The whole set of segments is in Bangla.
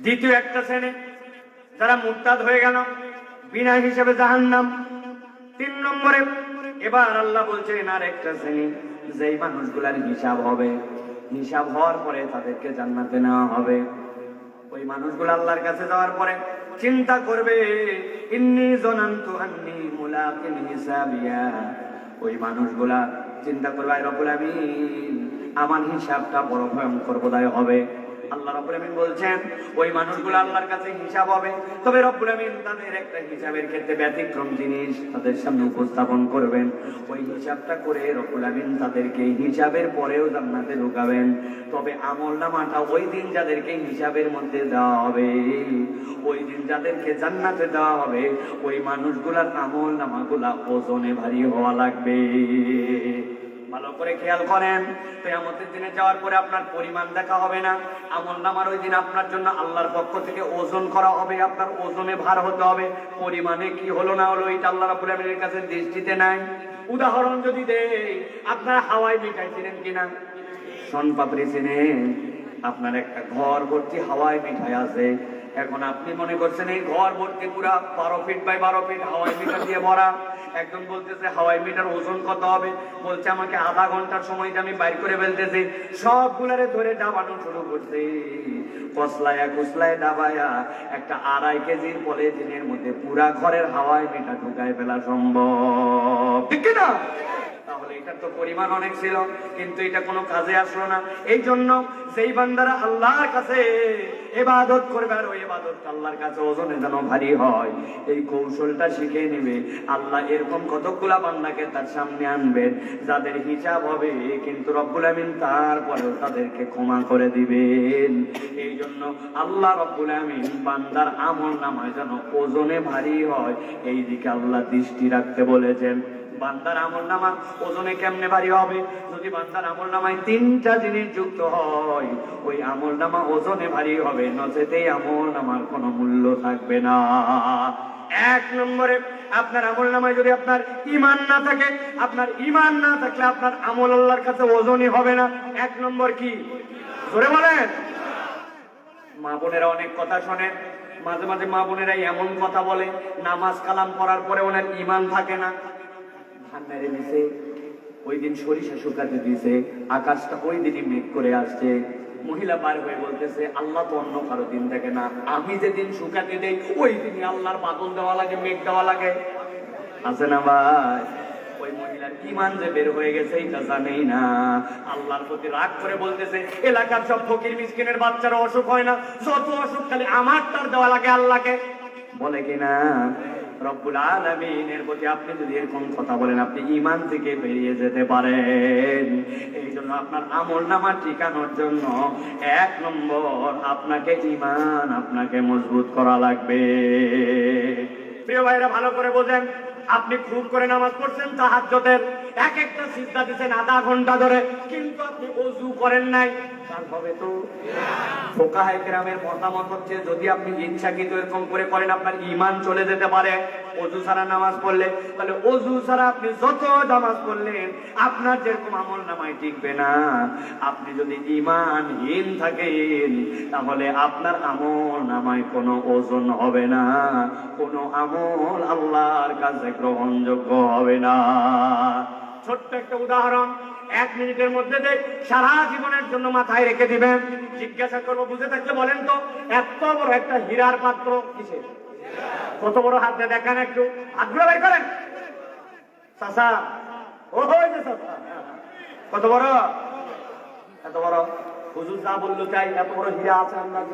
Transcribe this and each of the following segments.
দ্বিতীয় একটা শ্রেণি। যারা মুরতাদ হয়ে গেল বিনা হিসেবে জাহান্নাম। তিন নম্বরে, এবার আল্লাহ বলছেন আর একটা শ্রেণি, যেই মানুষগুলার হিসাব হবে। হিসাব হওয়ার পরে তাদেরকে জান্নাতে নেওয়া হবে। ওই মানুষগুলো আল্লাহর কাছে যাওয়ার পরে চিন্তা করবে, ইন্নি জনান্তু আন্নি মুলাকিন হিসাবিয়া। ওই মানুষগুলা চিন্তা করবে আমার হিসাবটা বড় ভয়ঙ্কর বোধহয় হবে। আল্লাহ রব্বুল আমিন বলছেন, ওই মানুষগুলো আল্লাহর কাছে হিসাব হবে। তবে রব্বুল আমিন তাদের একটা হিসাবের ক্ষেত্রে ব্যতিক্রম জিনিস তাদের সামনে উপস্থাপন করবেন। ওই হিসাবটা করে রব্বুল আমিন তাদেরকে হিসাবের পরেও জান্নাতে ঢুকাবেন। তবে আমল নামাটা ওই দিন যাদেরকে হিসাবের মধ্যে দেওয়া হবে, ওই দিন যাদেরকে জান্নাতে দেওয়া হবে, ওই মানুষগুলার আমল নামাগুলা ওজনে ভারী হওয়া লাগবে। ভালো করে খেয়াল করেন। কেয়ামতের দিনে যাওয়ার পরে আপনার পরিমাণ দেখা হবে না। আমল নামার ওই দিন আপনার জন্য আল্লাহর পক্ষ থেকে ওজন করা হবে, আপনার ওজনে ভার হতে হবে। পরিমাণে কি হলো না হলো এটা আল্লাহ রাবুল আলমীর কাছে দৃষ্টিতে নাই। উদাহরণ যদি দেই, আপনারা হাওয়ায় মিঠাই চিনেন কিনা? শন পাপড়ি চিনেন। আপনার একটা ঘর ভর্তি হাওয়ায় মিঠাই আছে। এখন আপনি মনে করছেন এই ঘর ভর্তি পুরা বারো ফিট বাই বারো ফিট হাওয়াই মিটার দিয়ে ভরা। একজন বলতেছে হাওয়াই মিটার ওজন কত হবে? বলছে আমাকে আধা ঘণ্টার সময় আমি বাইর করে ফেলতেছি। সবগুলারে ধরে ডাবানো শুরু করছে। কসলায়া কুসলায় ডাবায়া একটা আড়াই কেজির পলিথিনের মধ্যে পুরা ঘরের হাওয়াই মিটার ঢুকায় ফেলা সম্ভব। ঠিক না তাহলে এটার তো পরিমাণ অনেক ছিল, কিন্তু এটা কোনো কাজে আসলো না। এই জন্য যেই বান্দারা আল্লাহর কাছে এবাদত করবে আর ওই এবাদত আল্লাহর কাছে ওজনে যেন ভারী হয়, এই কৌশলটা শিখে নেবে। আল্লাহ এরকম কতগুলা বান্দাকে তার সামনে আনবেন যাদের হিসাব হবে কিন্তু রব্বুল আমিন তারপরেও তাদেরকে ক্ষমা করে দিবেন। এই জন্য আল্লাহ রব্বুল আমিন বান্দার আমল নামায় যেন ওজনে ভারী হয় এই দিকে আল্লাহ দৃষ্টি রাখতে বলেছেন। বান্দার আমল নামা ওজনে কেমনে ভারী হবে? যদি বান্দার আমল নামায় তিনটা জিনিস যুক্ত হয়, ওই আমল নামা ওজনে ভারী হবে। নচেতেই আমল নামার কোনো মূল্য থাকবে না। এক নম্বরে, আপনার আমল নামায় যদি আপনার ইমান না থাকে, আপনার ইমান না থাকলে আপনার আমল আল্লাহর কাছে ওজনই হবে না। এক নম্বর কি? ধরে বলেন। মা বোনেরা অনেক কথা শোনেন মাঝে মাঝে মা বোনেরা এমন কথা বলে, নামাজ কালাম করার পরে ওনার ইমান থাকে না। ধান মেরে ওই দিন সরিষা শুকাতে দিছে, আকাশটা ওই দিনই মেঘ করে আসছে। মহিলা বার হয়ে বলতেছে, আল্লাহ তো অন্য কারও দিন থাকে না। আমি যেদিন শুকাতে দেই, ওই দিনই আল্লাহর বাদল দেওয়া লাগে, মেঘ দেওয়া লাগে। আছে না ভাই? ওই যে বের হয়ে গেছে জানেই না। আল্লাহর প্রতি রাগ করে বলতেছে, এলাকার সব ফকির মিসকিনের বাচ্চারা অসুখ হয় না, যত অসুখ খালি আমার তার দেওয়া লাগে আল্লাহকে। বলে কিনা রব্বুল আলমিনের প্রতি আপনি যদি এরকম কথা বলেন, আপনি ইমান থেকে বেরিয়ে যেতে পারেন। এই জন্য আপনার আমল নামা ঠিকানোর জন্য এক নম্বর আপনাকে ইমান আপনাকে মজবুত করা লাগবে। প্রিয় ভাইরা, ভালো করে বোঝেন। আপনি খুব করে নামাজ পড়ছেন তাহাজ্জতের এক একটা সিদ্ধা দিচ্ছেন আধা ঘণ্টা ধরে, কিন্তু আপনি অজু করেন নাই। যদি আপনি ইমান নামাজ পড়লেন, আপনার নামায় টিকবে না। আপনি যদি ইমানহীন থাকেন, তাহলে আপনার আমল নামায় কোনো ওজন হবে না। কোনো আমল আল্লাহর কাছে গ্রহণযোগ্য হবে না। ছোট্ট একটা উদাহরণ, এক মিনিটের মধ্যে যে সারা জীবনের জন্য মাথায় রেখে দিবেন। জিজ্ঞাসা করব, বুঝে থাকলে বলেন তো, এত বড় একটা হীরার পাত্র কিসে কত বড় হাত দেখান একটু। আগ্রহ বের করেন। চাষা ও চাষা কত বড়? এত বড়। হুজুর যা বলল চাই এত বড় হীরা আছে আপনার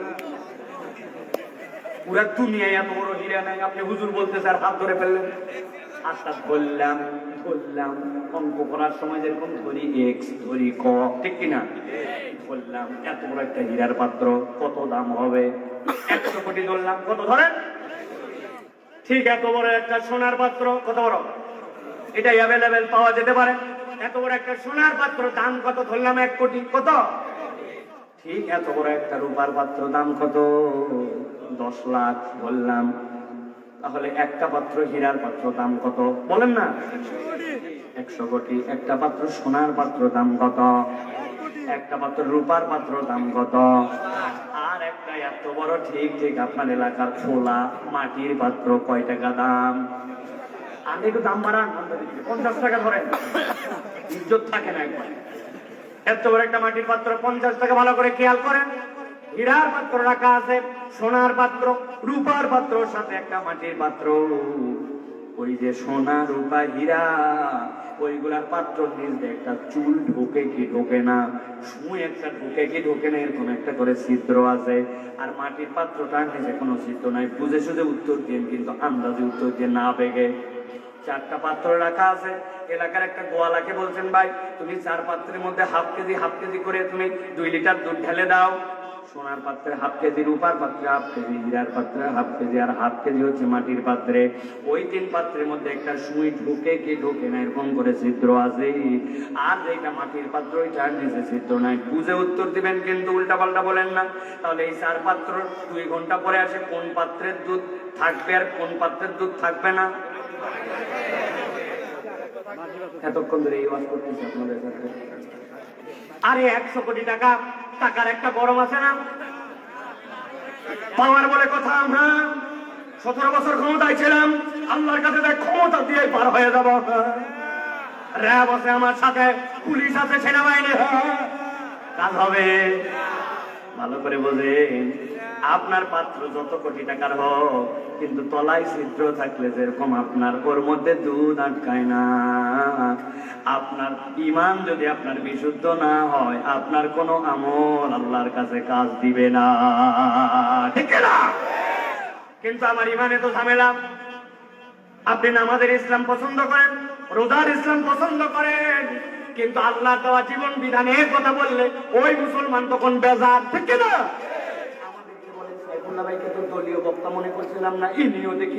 পুরা দুনিয়ায় এত বড় হীরা নাই। আপনি হুজুর বলতে আর হাত ধরে ফেললেন। আশা ধরলাম ধরলাম অঙ্ক করার সময় যেরকম ধরি এক্স ধরি ক ঠিক কিনা? বললাম, এত বড় একটা হীরার পাত্র, কত দাম হবে? একশো কোটি ধরলাম, কত ধরেন? ঠিক, এত বড় একটা সোনার পাত্র, কত বড়? এটা অ্যাভেলেবেল পাওয়া যেতে পারে। এত বড় একটা সোনার পাত্র, দাম কত? ধরলাম এক কোটি, কত? ঠিক, এত বড় একটা রূপার পাত্র, দাম কত? দশ লাখ বললাম, তাহলে একটা পাত্র হীরার পাত্র দাম কত? বলেন না। একশো কোটি। একটা পাত্র সোনার পাত্র দাম কত? একটা পাত্র রূপার পাত্র দাম কত? আর একটা এত বড় ঠিক ঠিক আপনার এলাকার খোলা মাটির পাত্র কয় টাকা দাম? আমি একটু দাম বাড়ান পঞ্চাশ টাকা ধরেন। ইজ্জত থাকে না একবার। এত বড় একটা মাটির পাত্র, পঞ্চাশ টাকা ভালো করে খেয়াল করেন। হীরার পাত্র রাখা আছে, সোনার পাত্র, রূপার পাত্র, সাথে একটা মাটির পাত্র। ওই যে সোনা, রূপা, হীরা, ওইগুলার পাত্র নিজ একটা চুল ঢোকে কি ঢোকে না, সুই একটা ঢোকে কি ঢোকে না, এরকম একটা করে ছিদ্র আছে। আর মাটির পাত্রটার নিচে কোনো ছিদ্র নাই, বুঝে সুঝে উত্তর দিন, কিন্তু আন্দাজে উত্তর দিয়ে না বেগে। চারটা পাত্র রাখা আছে, এলাকার একটা গোয়ালাকে বলছেন, ভাই, তুমি চার পাত্রের মধ্যে হাফ কেজি হাফ কেজি করে তুমি দুই লিটার দুধ ঢেলে দাও। সোনার পাত্রে হাফ কেজি, রূপার পাত্রে হাফ কেজি, হীরার পাত্রে হাফ কেজি, আর হাফ কেজি হচ্ছে মাটির পাত্রে। ওই তিন পাত্রের মধ্যে একটা সুই ঢুকে কি ঢুকে না, এরকম করে ছিদ্র আছে। আর যেটা মাটির পাত্র, ওইটার নিচে ছিদ্র নাই। বুঝে উত্তর দিবেন কিন্তু উল্টা পাল্টা বলেন না। তাহলে এই চার পাত্র দুই ঘণ্টা পরে আসে কোন পাত্রের দুধ থাকবে আর কোন পাত্রের দুধ থাকবে না। এতক্ষণ ধরে এই ওয়াজ করতেছি আপনাদের সাথে। আরে একশো কোটি টাকা টাকার একটা গরম আছে না? পাওয়ার বলে কথা আমরা। সতেরো বছর ক্ষমতায় ছিলাম, আল্লাহর কাছে তাই ক্ষমতা দিয়ে পার হয়ে যাব। র্যাব আছে আমার সাথে, পুলিশ আছে, সেনাবাহিনী। কাজ হবে। ভালো করে বোঝেন, আপনার পাত্র যত কোটি টাকার হোক, কিন্তু তলায় ছিদ্র থাকলে যেরকম আপনার ওর মধ্যে দুধ আটকায় না। আপনার ইমান যদি আপনার বিশুদ্ধ না হয়, আপনার কোনো আমল আল্লাহর কাছে কাজ দিবে না। ঠিক না? কিন্তু আমার ইমানে তো ঝামেলা। আপনি নামাজের ইসলাম পছন্দ করেন, রোজার ইসলাম পছন্দ করেন, কিন্তু আল্লাহ দেওয়া জীবন বিধানের কথা বললে ওই মুসলমান তখন বেজার। ঠিক না? আমাদেরকে দলীয় বক্তা মনে করছিলাম না, ইনিও দেখি